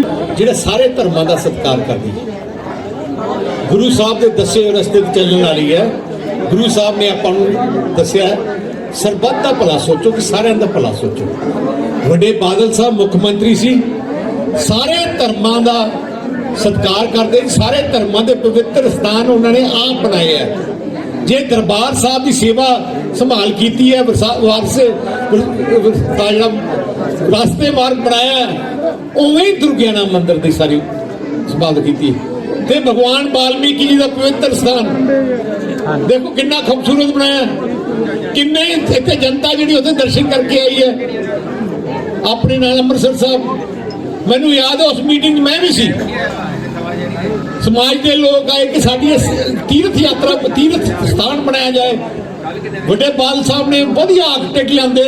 ਬਾਦਲ ਜਿਹੜੇ ਸਾਰੇ ਧਰਮਾਂ ਦਾ ਸਤਿਕਾਰ ਕਰਦੀ ਹੈ। ਗੁਰੂ ਸਾਹਿਬ ਦੇ ਦੱਸੇ ਰਸਤੇ ਤੇ ਚੱਲਣ ਵਾਲੀ ਹੈ। ਗੁਰੂ ਸਾਹਿਬ ਨੇ ਆਪਾਂ ਨੂੰ ਦੱਸਿਆ ਸਰਬੱਤ ਦਾ ਭਲਾ ਸੋਚੋ ਕਿ ਸਾਰਿਆਂ ਦਾ ਭਲਾ ਸੋਚੋ। ਵੱਡੇ ਬਾਦਲ ਸਾਹਿਬ ਮੁੱਖ ਮੰਤਰੀ ਸੀ। ਸਾਰੇ ਧਰਮਾਂ ਦਾ ਸਤਿਕਾਰ ਕਰਦੇ ਸਾਰੇ ਧਰਮਾਂ ਦੇ ਪਵਿੱਤਰ ਸਥਾਨ ਉਹਨਾਂ ਨੇ ਆਪ ਬਣਾਏ ਹੈ। ਜੇ ਦਰਬਾਰ ਸਾਹਿਬ ਦੀ ਸੇਵਾ ਸੰਭਾਲ ਕੀਤੀ ਹੈ, ਵਰਸਾ- ਵਾਰਸ ਦਾ ਜਿਹੜਾ ਰਸਤੇ ਮਾਰਗ ਬਣਾਇਆ ਉਵੇਂ ਹੀ ਦੁਰਗਿਆਨਾ ਮੰਦਿਰ ਦੀ ਸਾਰੀ ਸੰਭਾਲ ਕੀਤੀ ਤੇ ਭਗਵਾਨ ਵਾਲਮੀਕੀ ਜੀ ਦਾ ਪਵਿੱਤਰ ਸਥਾਨ। ਦੇਖੋ ਕਿੰਨਾ ਖੂਬਸੂਰਤ ਬਣਾਇਆ ਕਿੰਨੇ ਇੱਥੇ ਜਨਤਾ ਜਿਹੜੀ ਉੱਥੇ ਦਰਸ਼ਨ ਕਰਕੇ ਆਈ ਹੈ। ਆਪਣੇ ਨਾਲ ਅੰਮ੍ਰਿਤਸਰ ਸਾਹਿਬ। ਮੈਨੂੰ ਯਾਦ ਹੈ ਉਸ ਮੀਟਿੰਗ 'ਚ ਮੈਂ ਵੀ ਸੀ। ਸਮਾਜ ਦੇ ਲੋਕ ਆਏ ਕਿ ਸਾਡੀ ਤੀਰਥ ਯਾਤਰਾ, ਤੀਰਥ ਸਥਾਨ ਬਣਾਇਆ ਜਾਏ। ਵੱਡੇ ਬਾਲ ਸਾਹਿਬ ਨੇ ਵਧੀਆ ਆਰਕਟੈਕਟ ਲਿਆਂਦੇ।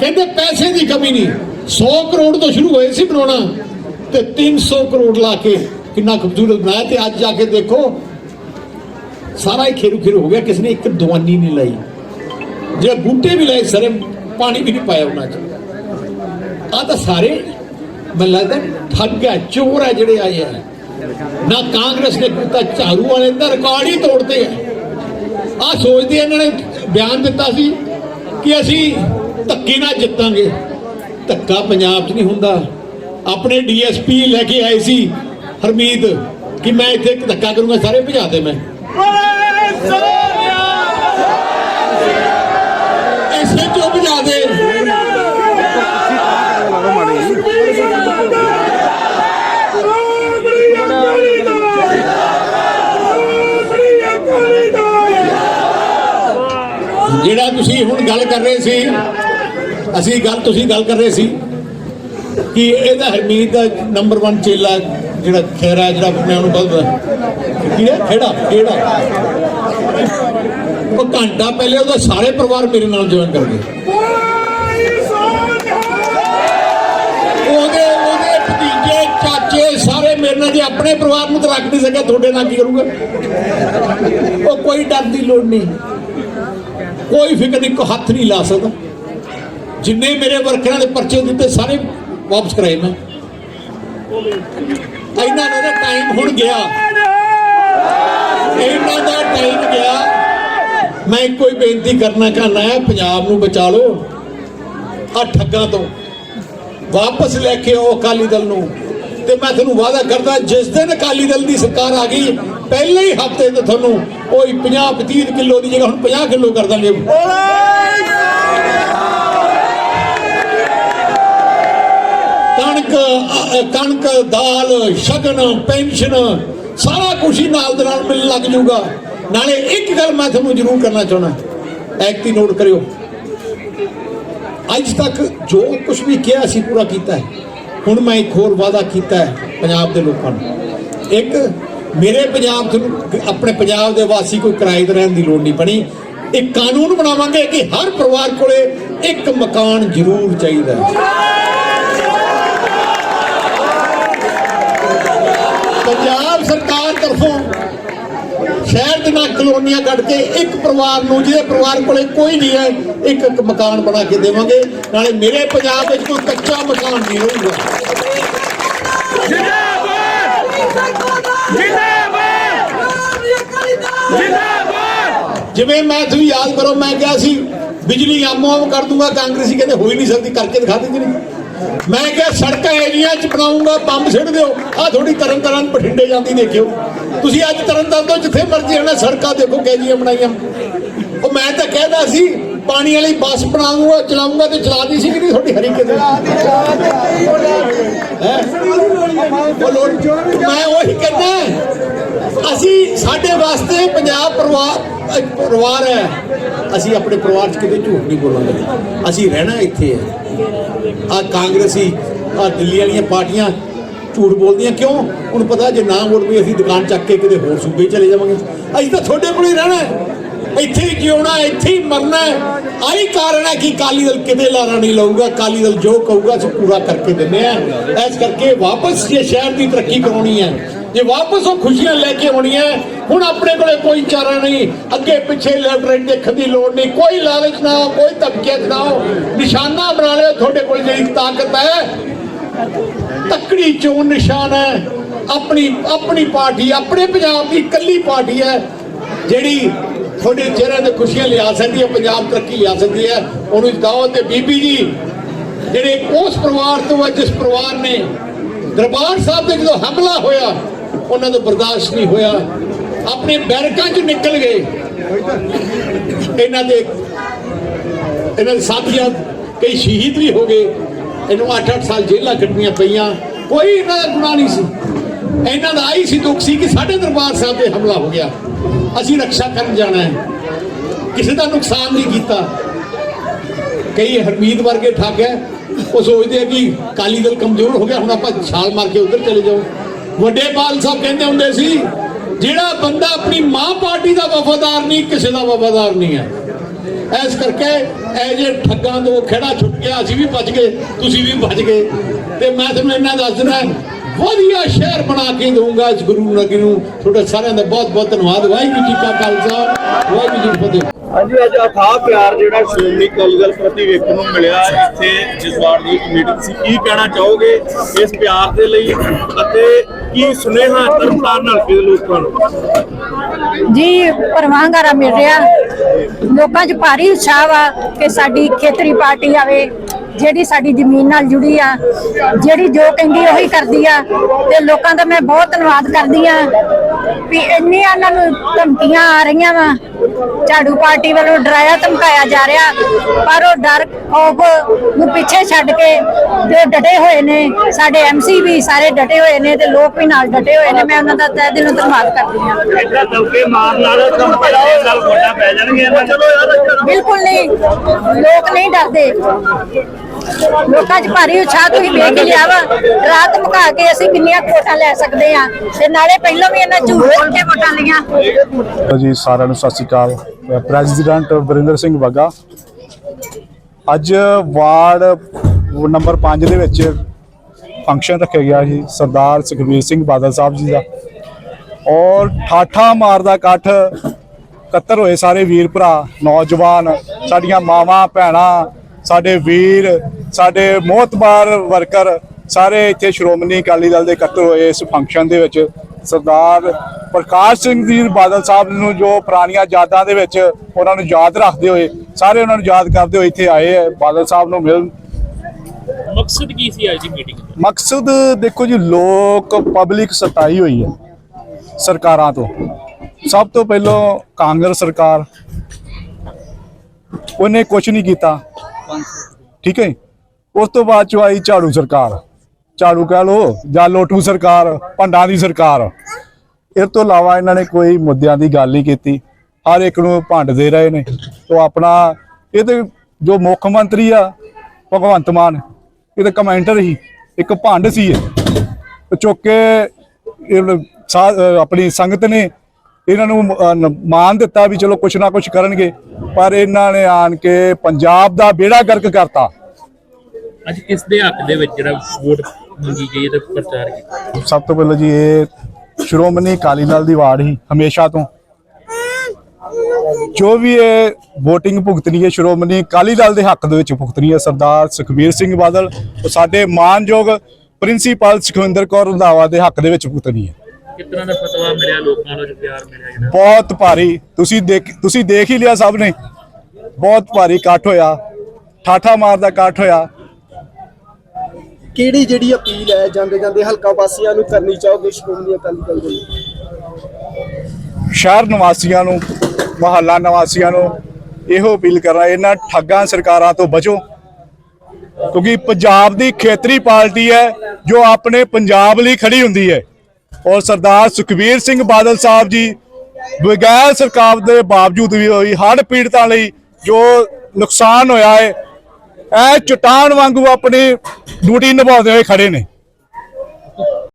ਕਹਿੰਦੇ ਪੈਸੇ ਦੀ ਕਮੀ ਨਹੀਂ। 100 ਕਰੋੜ ਤੋਂ ਸ਼ੁਰੂ ਹੋਏ ਸੀ ਬਣਾਉਣਾ ਤੇ 300 ਕਰੋੜ ਲਾ ਕੇ ਕਿੰਨਾ ਖੂਬਸੂਰਤ ਬਣਾਇਆ ਤੇ ਅੱਜ ਜਾ ਕੇ ਦੇਖੋ, ਸਾਰਾ ਹੀ ਖੇਰੂ ਖੇਰੂ ਹੋ ਗਿਆ, ਕਿਸ ਨੇ ਇੱਕ ਦਵਾਨੀ ਨਹੀਂ ਲਾਈ। ਜੇ ਬੂਟੇ ਵੀ ਲਾਏ ਸਾਰੇ, ਪਾਣੀ ਵੀ ਨਹੀਂ ਪਾਇਆ ਉਹਨਾਂ 'ਚ। ਆ ਤਾਂ ਸਾਰੇ, ਮੈਨੂੰ ਲੱਗਦਾ ਠੱਗ ਹੈ, ਚੋਰ ਹੈ ਜਿਹੜੇ ਆਏ ਆ ਨਾ ਕਾਂਗਰਸ ਨੇ ਕੀਤਾ, ਝਾੜੂ ਵਾਲੇ ਦਾ ਰਿਕਾਰਡ ਹੀ ਤੋੜਦੇ ਆ ਆ ਸੋਚਦੇ ਇਹਨਾਂ ਨੇ ਬਿਆਨ ਦਿੱਤਾ ਸੀ ਕਿ ਅਸੀਂ ਧੱਕੇ ਨਾਲ ਜਿੱਤਾਂਗੇ। ਧੱਕਾ ਪੰਜਾਬ 'ਚ ਨਹੀਂ ਹੁੰਦਾ। ਆਪਣੇ ਡੀਐਸਪੀ ਲੈ ਕੇ ਆਏ ਸੀ ਹਰਮੀਤ ਕਿ ਮੈਂ ਇੱਥੇ ਧੱਕਾ ਕਰੂੰਗਾ, ਸਾਰੇ ਭਜਾ ਦੇ ਮੈਂ। ਐਸੇ ਚੋਂ ਭਜਾ ਦੇ। ਜਿਹੜਾ ਤੁਸੀਂ ਹੁਣ ਗੱਲ ਕਰ ਰਹੇ ਸੀ ਅਸੀਂ ਗੱਲ ਤੁਸੀਂ ਗੱਲ ਕਰ ਰਹੇ ਸੀ ਕਿ ਇਹਦਾ ਹਰਮੀਤ ਦਾ ਨੰਬਰ 1 ਚੇਲਾ ਜਿਹੜਾ ਖੇਰਾ ਜਿਹੜਾ ਆਪਣੇ ਨੂੰ ਬਲਦਾ ਕੀ ਹੈ? ਖੇੜਾ ਖੇੜਾ ਉਹ ਘੰਟਾ ਪਹਿਲੇ ਉਹਦਾ ਸਾਰੇ ਪਰਿਵਾਰ ਮੇਰੇ ਨਾਲ ਜੁਆਇਨ ਕਰ ਗਏ। ਉਹਦੇ ਉਹਦੇ ਭਤੀਜੇ, ਚਾਚੇ ਸਾਰੇ ਮੇਰੇ ਨਾਲ ਜੇ ਆਪਣੇ ਪਰਿਵਾਰ ਨੂੰ ਤਾਂ ਰੱਖ ਨਹੀਂ ਸਕਿਆ, ਤੁਹਾਡੇ ਨਾਲ ਕੀ ਕਰੂਗਾ? ਉਹ ਕੋਈ ਡਰ ਦੀ ਲੋੜ ਨਹੀਂ। ਕੋਈ ਫਿਕਰ ਨਹੀਂ ਕੋ ਹੱਥ ਨਹੀਂ ਲਾ ਸਕਦਾ। ਜਿੰਨੇ ਮੇਰੇ ਵਰਕਰਾਂ ਦੇ ਪਰਚੇ ਦਿੱਤੇ ਸਾਰੇ ਵਾਪਸ ਕਰਾਏ ਮੈਂ। ਇਹਨਾਂ ਦਾ ਟਾਈਮ ਹੁਣ ਗਿਆ। ਇਹਨਾਂ ਦਾ ਟਾਈਮ ਗਿਆ। ਮੈਂ ਕੋਈ ਬੇਨਤੀ ਕਰਨਾ ਚਾਹੁੰਦਾ ਹੈ, ਪੰਜਾਬ ਨੂੰ ਬਚਾ ਲਓ। ਆ ਠੱਗਾਂ ਤੋਂ ਵਾਪਸ ਲੈ ਕੇ ਆਓ ਅਕਾਲੀ ਦਲ ਨੂੰ। ਤੇ ਮੈਂ ਤੁਹਾਨੂੰ ਵਾਅਦਾ ਕਰਦਾ, ਜਿਸ ਦਿਨ ਅਕਾਲੀ ਦਲ ਦੀ ਸਰਕਾਰ ਆ ਗਈ, ਪਹਿਲੇ ਹੀ ਹਫ਼ਤੇ ਤੇ ਤੁਹਾਨੂੰ ਕੋਈ 50 25 ਕਿਲੋ ਦੀ ਜਗ੍ਹਾ, ਹੁਣ 50 ਕਿਲੋ ਕਰ ਦਾਂਗੇ। ਕਣਕ ਕਣਕ, ਦਾਲ, ਸ਼ਗਨ, ਪੈਨਸ਼ਨ, ਸਾਰਾ ਕੁਝ ਹੀ ਨਾਲ ਦੇ ਨਾਲ ਮਿਲਣ ਲੱਗ ਜਾਊਗਾ। ਨਾਲੇ ਇੱਕ ਗੱਲ ਮੈਂ ਤੁਹਾਨੂੰ ਜ਼ਰੂਰ ਕਰਨਾ ਚਾਹੁੰਦਾ ਐਕਤੀ ਨੋਟ ਕਰਿਓ। ਅੱਜ ਤੱਕ ਜੋ ਕੁਝ ਵੀ ਕਿਹਾ ਸੀ ਪੂਰਾ ਕੀਤਾ ਹੈ, ਹੁਣ ਮੈਂ ਇੱਕ ਹੋਰ ਵਾਅਦਾ ਕੀਤਾ ਹੈ ਪੰਜਾਬ ਦੇ ਲੋਕਾਂ ਨੂੰ। ਇੱਕ, ਮੇਰੇ ਪੰਜਾਬ ਤੋਂ ਆਪਣੇ ਪੰਜਾਬ ਦੇ ਵਾਸੀ ਕੋਈ ਕਿਰਾਏ ਤੇ ਰਹਿਣ ਦੀ ਲੋੜ ਨਹੀਂ ਬਣੀ। ਇੱਕ ਕਾਨੂੰਨ ਬਣਾਵਾਂਗੇ ਕਿ ਹਰ ਪਰਿਵਾਰ ਕੋਲੇ ਇੱਕ ਮਕਾਨ ਜ਼ਰੂਰ ਚਾਹੀਦਾ ਹੈ। ਪੰਜਾਬ ਸਰਕਾਰ ਤਰਫੋਂ ਸ਼ਹਿਰ ਦੇ ਨਾਲ ਕਲੋਨੀਆਂ ਕੱਢ ਕੇ ਇੱਕ ਪਰਿਵਾਰ ਨੂੰ ਜਿਹਦੇ ਪਰਿਵਾਰ ਕੋਲੇ ਕੋਈ ਨਹੀਂ ਹੈ ਇੱਕ ਇੱਕ ਮਕਾਨ ਬਣਾ ਕੇ ਦੇਵਾਂਗੇ। ਨਾਲੇ ਮੇਰੇ ਪੰਜਾਬ ਵਿੱਚ ਕੋਈ ਕੱਚਾ ਮਕਾਨ ਨਹੀਂ ਰਹੂਗਾ ਜਿਵੇਂ ਮੈਂ ਤੁਸੀਂ ਯਾਦ ਕਰੋ ਮੈਂ ਕਿਹਾ ਸੀ ਬਿਜਲੀ ਆਮੋ ਆਮ ਕਰ ਦੂੰਗਾ ਕਾਂਗਰਸੀ ਕਹਿੰਦੇ ਹੋ ਹੀ ਨਹੀਂ ਸਕਦੀ ਕਰਕੇ ਦਿਖਾ ਦਿੰਦੇ ਨੇ। ਮੈਂ ਕਿਹਾ ਸੜਕਾਂ ਏਰੀਆ ਚ ਬਣਾਉਂਗਾ, ਬੰਬ ਸਿੱਟ ਦਿਓ। ਆ ਥੋੜੀ ਤਰਨ ਤਰਨ ਬਠਿੰਡੇ ਜਾਂਦੀ ਦੇਖਿਓ। ਤੁਸੀਂ ਅੱਜ ਤਰਨ ਤਾਰਨ ਤੋਂ ਜਿੱਥੇ ਮਰਜ਼ੀ ਆਣਾ ਸੜਕਾਂ ਦੇਖੋ ਕਿਹਦੀਆਂ ਬਣਾਈਆਂ। ਉਹ ਮੈਂ ਤਾਂ ਕਹਿੰਦਾ ਸੀ, ਪਾਣੀ ਵਾਲੀ ਬੱਸ ਬਣਾਉਂਗਾ, ਚਲਾਉਂਗਾ ਤੇ ਚਲਾਦੀ ਸੀ ਕਿ ਨਹੀਂ ਤੁਹਾਡੀ ਹਰੀ ਕਿਤੇ ਮੈਂ ਉਹੀ ਕਹਿੰਦਾ, ਅਸੀਂ ਸਾਡੇ ਵਾਸਤੇ ਪੰਜਾਬ ਪਰਿਵਾਰ ਪਰਿਵਾਰ ਹੈ। ਅਸੀਂ ਆਪਣੇ ਪਰਿਵਾਰ 'ਚ ਕਿਤੇ ਝੂਠ ਨਹੀਂ ਬੋਲਾਂਗੇ। ਅਸੀਂ ਰਹਿਣਾ ਇੱਥੇ ਹੈ। ਆ ਕਾਂਗਰਸੀ, ਆ ਦਿੱਲੀ ਵਾਲੀਆਂ ਪਾਰਟੀਆਂ ਝੂਠ ਬੋਲਦੀਆਂ ਕਿਉਂ? ਉਹਨੂੰ ਪਤਾ ਜੇ ਨਾ ਵੋਟ ਵੀ ਅਸੀਂ ਦੁਕਾਨ ਚੱਕ ਕੇ ਕਿਤੇ ਹੋਰ ਸੂਬੇ ਚਲੇ ਜਾਵਾਂਗੇ। ਅਸੀਂ ਤਾਂ ਤੁਹਾਡੇ ਕੋਲ ਹੀ ਰਹਿਣਾ ਇੱਥੇ ਹੀ ਜਿਉਣਾ ਇੱਥੇ ਹੀ ਮਰਨਾ ਹੈ। ਆਹੀ ਕਾਰਨ ਹੈ ਕਿ ਕਾਲੀ ਦਲ ਕਿਤੇ ਲਾਰਾ ਨਹੀਂ ਲਊਗਾ ਕਾਲੀ ਦਲ ਜੋ ਕਹੂਗਾ ਅਸੀਂ ਪੂਰਾ ਕਰਕੇ ਦਿੰਦੇ ਆ ਇਸ ਕਰਕੇ ਵਾਪਸ ਜੇ ਸ਼ਹਿਰ ਦੀ ਤਰੱਕੀ ਕਰਾਉਣੀ ਹੈ ਜੇ ਵਾਪਸ ਉਹ ਖੁਸ਼ੀਆਂ ਲੈ ਕੇ ਆਉਣੀਆਂ, ਹੁਣ ਆਪਣੇ ਕੋਲੇ ਕੋਈ ਚਾਰਾ ਨਹੀਂ, ਅੱਗੇ ਪਿੱਛੇ ਲੈਫਟ ਰਾਈਟ ਦੇਖਣ ਦੀ ਲੋੜ ਨਹੀਂ, ਕੋਈ ਲਾਲਚ ਨਾ ਕੋਈ ਧਮਕੀਆਂ ਨਾ ਨਿਸ਼ਾਨਾ ਬਣਾ ਲਿਓ, ਤੁਹਾਡੇ ਕੋਲ ਜਿਹੜੀ ਤਾਕਤ ਹੈ। ਤੱਕੜੀ ਚੋਣ ਨਿਸ਼ਾਨ ਹੈ। ਆਪਣੀ ਆਪਣੀ ਪਾਰਟੀ, ਆਪਣੇ ਪੰਜਾਬ ਦੀ ਇਕੱਲੀ ਪਾਰਟੀ ਹੈ, ਜਿਹੜੀ ਤੁਹਾਡੇ ਚਿਹਰੇ ਤੇ ਖੁਸ਼ੀਆਂ ਲਿਆ ਸਕਦੀ ਹੈ, ਪੰਜਾਬ ਤਰੱਕੀ ਲਿਆ ਸਕਦੀ ਹੈ। ਉਹਨੂੰ ਜਿਤਾਓ ਤੇ ਬੀਬੀ ਜੀ, ਜਿਹੜੇ ਉਸ ਪਰਿਵਾਰ ਤੋਂ ਹੈ, ਜਿਸ ਪਰਿਵਾਰ ਨੇ ਦਰਬਾਰ ਸਾਹਿਬ ਤੇ ਜਦੋਂ ਹਮਲਾ ਹੋਇਆ ਉਹਨਾਂ ਤੋਂ ਬਰਦਾਸ਼ਤ ਨਹੀਂ ਹੋਇਆ। ਆਪਣੇ ਬੈਰਕਾਂ 'ਚ ਨਿਕਲ ਗਏ। ਇਹਨਾਂ ਦੇ ਇਹਨਾਂ ਦੇ ਸਾਥੀਆਂ ਕਈ ਸ਼ਹੀਦ ਵੀ ਹੋ ਗਏ। ਇਹਨੂੰ 8-8 ਸਾਲ ਜੇਲ੍ਹਾਂ ਕੱਟਣੀਆਂ ਪਈਆਂ। ਕੋਈ ਇਹਨਾਂ ਦਾ ਗੁਨਾਹ ਨਹੀਂ ਸੀ। ਇਹਨਾਂ ਦਾ ਆਈ ਸੀ ਦੁੱਖ ਸੀ ਕਿ ਸਾਡੇ ਦਰਬਾਰ ਸਾਹਿਬ ਤੇ ਹਮਲਾ ਹੋ ਗਿਆ। ਅਸੀਂ ਰੱਖਿਆ ਕਰਨ ਜਾਣਾ ਹੈ। ਕਿਸੇ ਦਾ ਨੁਕਸਾਨ ਨਹੀਂ ਕੀਤਾ। ਕਈ ਹਰਮੀਤ ਵਰਗੇ ਠੱਗ ਹੈ। ਉਹ ਸੋਚਦੇ ਆ ਕਿ ਕਾਲੀ ਦਲ ਕਮਜ਼ੋਰ ਹੋ ਗਿਆ। ਹੁਣ ਆਪਾਂ ਛਾਲ ਮਾਰ ਕੇ ਉਧਰ ਚਲੇ ਜਾਓ। ਵੱਡੇ ਪਾਲ ਸਾਹਿਬ ਕਹਿੰਦੇ ਹੁੰਦੇ ਸੀ, ਜਿਹੜਾ ਬੰਦਾ ਆਪਣੀ ਮਾਂ ਪਾਰਟੀ ਦਾ ਵਫਾਦਾਰ ਨਹੀਂ, ਕਿਸੇ ਦਾ ਵਫਾਦਾਰ ਨਹੀਂ ਹੈ। ਇਸ ਕਰਕੇ ਇਹ ਜੇ ਠੱਗਾਂ ਤੋਂ ਖੜਾ ਛੁੱਟ ਗਿਆ, ਅਸੀਂ ਵੀ ਬਚ ਗਏ, ਤੁਸੀਂ ਵੀ ਬਚ ਗਏ। ਤੇ ਮੈਂ ਤੁਹਾਨੂੰ ਇਹਨਾਂ ਦੱਸ ਦਿੰਦਾ, ਵਧੀਆ ਸ਼ਹਿਰ ਬਣਾ ਕੇ ਦਊਂਗਾ ਇਸ ਗੁਰੂ ਨਗਰੀ ਨੂੰ। ਤੁਹਾਡੇ ਸਾਰਿਆਂ ਦਾ ਬਹੁਤ ਬਹੁਤ ਧੰਨਵਾਦ। ਵਾਹਿਗੁਰੂ ਜੀ ਕਾ ਖਾਲਸਾ, ਵਾਹਿਗੁਰੂ ਜੀ ਕੀ ਫਤਿਹ। ਹਾਂਜੀ ਅੱਜ ਅਥਾਹ ਪਿਆਰ ਜਿਹੜਾ ਸ਼੍ਰੋਮਣੀ ਅਕਾਲੀ ਪ੍ਰਤੀ ਵੇਖਣ ਨੂੰ ਮਿਲਿਆ, ਇੱਥੇ ਜਸਵਾੜ ਦੀ ਮੀਟਿੰਗ ਸੀ, ਕੀ ਕਹਿਣਾ ਚਾਹੋਗੇ ਇਸ ਪਿਆਰ ਦੇ ਲਈ? ਅਤੇ ਕੀ ਸੁਨੇਹਾ ਤਰਨਤਾਰਨ ਹਲਕੇ ਦੇ ਲੋਕਾਂ ਨੂੰ? ਜੀ, ਪਰਵਾਹਗਾਰਾ ਮਿਲ ਰਿਹਾ। ਲੋਕਾਂ 'ਚ ਭਾਰੀ ਉਤਸ਼ਾਹ ਵਾ ਕਿ ਸਾਡੀ ਖੇਤਰੀ ਪਾਰਟੀ ਆਵੇ, ਜਿਹੜੀ ਸਾਡੀ ਜ਼ਮੀਨ ਨਾਲ ਜੁੜੀ ਆ, ਜਿਹੜੀ ਜੋ ਕਹਿੰਦੀ ਉਹੀ ਕਰਦੀ ਆ। ਤੇ ਲੋਕਾਂ ਦਾ ਮੈਂ ਬਹੁਤ ਧੰਨਵਾਦ ਕਰਦੀ ਆ ਵੀ ਇੰਨੀਆਂ ਉਹਨਾਂ ਨੂੰ ਧਮਕੀਆਂ ਆ ਰਹੀਆਂ ਵਾ। ਝਾੜੂ ਪਾਰਟੀ ਵੱਲੋਂ ਡਰਾਇਆ ਧਮਕਾਇਆ ਜਾ ਰਿਹਾ। ਪਰ ਉਹ ਡਰ ਖੌਫ ਨੂੰ ਪਿੱਛੇ ਛੱਡ ਕੇ ਤੇ ਡਟੇ ਹੋਏ ਨੇ ਸਾਡੇ ਐਮਸੀ ਵੀ ਸਾਰੇ ਡਟੇ ਹੋਏ ਨੇ ਤੇ ਲੋਕ ਵੀ ਨਾਲ ਡਟੇ ਹੋਏ ਨੇ। ਮੈਂ ਉਹਨਾਂ ਦਾ ਤਹਿ ਦਿਲੋਂ ਧੰਨਵਾਦ ਕਰਦੀ ਆ ਇੱਦਾਂ ਦਲਕੇ ਮਾਰਨ ਨਾਲ ਕੰਪਨੀ ਨਾਲ ਵੋਟਾਂ ਪੈ ਜਾਣਗੀਆਂ। ਚਲੋ ਯਾਰ ਬਿਲਕੁਲ ਨਹੀਂ ਲੋਕ ਨਹੀਂ ਡਰਦੇ। ਲੋਕਾਂ 'ਚ ਭਾਰੀ ਉਤਸ਼ਾਹ ਤੁਸੀਂ ਵੇਖ ਹੀ ਲਿਆ ਵਾ। ਰਾਤ ਮੁਕਾ ਕੇ ਅਸੀਂ ਕਿੰਨੀਆਂ ਵੋਟਾਂ ਲੈ ਸਕਦੇ ਆ ਤੇ ਨਾਲੇ ਪਹਿਲਾਂ ਵੀ ਇਹਨਾਂ ਝੂਠ ਬੋਲ ਕੇ ਵੋਟਾਂ ਲਈਆਂ। ਜੀ ਸਾਰਿਆਂ ਨੂੰ ਸਤਿ ਸ਼੍ਰੀ ਅਕਾਲ। ਪ੍ਰੈਜ਼ੀਡੈਂਟ ਵਰਿੰਦਰ ਸਿੰਘ ਬੱਗਾ ਅੱਜ ਵਾਰਡ ਨੰਬਰ 5 ਦੇ ਵਿੱਚ ਫੰਕਸ਼ਨ ਰੱਖਿਆ ਗਿਆ ਸੀ, ਸਰਦਾਰ ਸੁਖਬੀਰ ਸਿੰਘ ਬਾਦਲ ਸਾਹਿਬ ਜੀ ਦਾ। ਔਰ ਠਾਠਾ ਮਾਰਦਾ ਇਕੱਠ ਇਕੱਤਰ ਹੋਏ ਸਾਰੇ ਵੀਰ ਭਰਾ, ਨੌਜਵਾਨ, ਸਾਡੀਆਂ ਮਾਵਾਂ, ਭੈਣਾਂ ਸਾਡੇ ਵੀਰ ਸਾਡੇ ਮੋਹਤਬਾਰ ਵਰਕਰ ਸਾਰੇ ਇੱਥੇ ਸ਼੍ਰੋਮਣੀ ਅਕਾਲੀ ਦਲ ਦੇ ਇਕੱਤਰ ਹੋਏ ਇਸ ਫੰਕਸ਼ਨ ਦੇ ਵਿੱਚ। ਸਰਦਾਰ ਪ੍ਰਕਾਸ਼ ਸਿੰਘ ਜੀ ਬਾਦਲ ਸਾਹਿਬ ਨੂੰ ਜੋ ਪੁਰਾਣੀਆਂ ਯਾਦਾਂ ਦੇ ਵਿੱਚ ਉਹਨਾਂ ਨੂੰ ਯਾਦ ਰੱਖਦੇ ਹੋਏ ਸਾਰੇ ਉਹਨਾਂ ਨੂੰ ਯਾਦ ਕਰਦੇ ਹੋਏ ਇੱਥੇ ਆਏ ਹੈ ਬਾਦਲ ਸਾਹਿਬ ਨੂੰ ਮਿਲਣ। ਮਕਸਦ ਕੀ ਸੀ ਅੱਜ ਦੀ ਮੀਟਿੰਗ ਦਾ? ਮਕਸਦ ਦੇਖੋ ਜੀ ਲੋਕ ਪਬਲਿਕ ਸਤਾਈ ਹੋਈ ਹੈ ਸਰਕਾਰਾਂ ਤੋਂ। ਸਭ ਤੋਂ ਪਹਿਲਾਂ ਕਾਂਗਰਸ ਸਰਕਾਰ। ਉਹਨੇ ਕੁਝ ਨਹੀਂ ਕੀਤਾ। ਠੀਕ ਹੈ ਉਸ ਤੋਂ ਬਾਅਦ ਚੋਂ ਆਈ ਝਾੜੂ ਸਰਕਾਰ। ਝਾੜੂ ਕਹ ਲੋ ਜਾਂ ਲੋਟੂ ਸਰਕਾਰ, ਭੰਡਾਂ ਦੀ ਸਰਕਾਰ। ਇਸ ਤੋਂ ਇਲਾਵਾ ਇਹਨਾਂ ਨੇ ਕੋਈ ਮੁੱਦਿਆਂ ਦੀ ਗੱਲ ਨਹੀਂ ਕੀਤੀ। ਹਰ ਇੱਕ ਨੂੰ ਭੰਡ ਦੇ ਰਹੇ ਨੇ। ਤੋਂ ਆਪਣਾ ਇਹਦੇ ਜੋ ਮੁੱਖ ਮੰਤਰੀ ਆ, ਭਗਵੰਤ ਮਾਨ ਇਹਦੇ ਕਮੈਂਟਰ ਹੀ, ਇੱਕ ਭੰਡ ਸੀ ਇਹ। ਚੁੱਕ ਕੇ ਆਪਣੀ ਸੰਗਤ ਨੇ ਇਹਨਾਂ ਨੂੰ ਮਾਨ ਦਿੱਤਾ ਵੀ ਚਲੋ ਕੁਛ ਨਾ ਕੁਛ ਕਰਨਗੇ ਪਰ ਇਹਨਾਂ ਨੇ ਆਣ ਕੇ ਪੰਜਾਬ ਦਾ ਬੇੜਾ ਗਰਕ ਕਰਤਾ। ਅੱਜ ਕਿਸ ਦੇ ਹੱਕ ਦੇ ਵਿੱਚ ਜਿਹੜਾ ਵੋਟ ਮੰਗੀ ਗਈ ਤੇ ਪ੍ਰਚਾਰ ਕੀਤਾ ਸਭ ਤੋਂ ਪਹਿਲਾਂ ਜੀ ਇਹ ਸ਼੍ਰੋਮਣੀ ਅਕਾਲੀ ਦਲ ਦੀ ਵਾਰਡ ਹੀ ਹਮੇਸ਼ਾ ਤੋਂ। ਜੋ ਵੀ ਇਹ VOTING ਭੁਗਤਣੀ ਹੈ ਸ਼੍ਰੋਮਣੀ ਅਕਾਲੀ ਦਲ ਦੇ ਹੱਕ ਦੇ ਵਿੱਚ ਭੁਗਤਣੀ ਹੈ ਸਰਦਾਰ ਸੁਖਬੀਰ ਸਿੰਘ ਬਾਦਲ ਸਾਡੇ ਮਾਨਯੋਗ ਪ੍ਰਿੰਸੀਪਲ ਸੁਖਵਿੰਦਰ ਕੌਰ ਰੰਧਾਵਾ ਦੇ ਹੱਕ ਦੇ ਵਿੱਚ ਭੁਗਤਣੀ ਹੈ। ਤਰ੍ਹਾਂ ਦਾ ਫਤਵਾ ਮਿਲਿਆ ਲੋਕਾਂ ਨੂੰ ਪਿਆਰ ਮਿਲਿਆ ਜਿਹੜਾ। ਬਹੁਤ ਭਾਰੀ। ਤੁਸੀਂ ਦੇਖ ਤੁਸੀਂ ਦੇਖ ਹੀ ਲਿਆ ਸਭ ਨੇ। ਬਹੁਤ ਭਾਰੀ ਇਕੱਠ ਹੋਇਆ। ਠਾਠਾ ਮਾਰਦਾ ਇਕੱਠ ਹੋਇਆ। ਕਿਹੜੀ ਜਿਹੜੀ ਅਪੀਲ ਹੈ ਜਾਂਦੇ ਜਾਂਦੇ ਹਲਕਾ ਵਾਸੀਆਂ ਨੂੰ ਕਰਨੀ ਚਾਹੋਗੇ ਸ਼੍ਰੋਮਣੀ ਅਕਾਲੀ ਦਲ ਦੇ ਸ਼ਹਿਰ ਨਿਵਾਸੀਆਂ ਨੂੰ ਮਹੱਲਾ ਨਿਵਾਸੀਆਂ ਨੂੰ ਇਹੋ ਅਪੀਲ ਕਰਨਾ ਇਹਨਾਂ ਠੱਗਾਂ ਸਰਕਾਰਾਂ ਤੋਂ ਬਚੋ। ਕਿਉਂਕਿ ਪੰਜਾਬ ਦੀ ਖੇਤਰੀ ਪਾਰਟੀ ਹੈ ਜੋ ਆਪਣੇ ਪੰਜਾਬ ਲਈ ਖੜੀ ਹੁੰਦੀ ਹੈ। ਔਰ ਸਰਦਾਰ ਸੁਖਬੀਰ ਸਿੰਘ ਬਾਦਲ ਸਾਹਿਬ ਜੀ ਬਗੈਰ ਸਰਕਾਰ ਦੇ ਬਾਵਜੂਦ ਵੀ ਹੋਈ, ਹੜ੍ਹ ਪੀੜਤਾਂ ਲਈ ਜੋ ਨੁਕਸਾਨ ਹੋਇਆ ਹੈ, ਇਹ ਚਟਾਨ ਵਾਂਗੂ ਆਪਣੀ ਡਿਊਟੀ ਨਿਭਾਉਂਦੇ ਹੋਏ ਖੜੇ ਨੇ।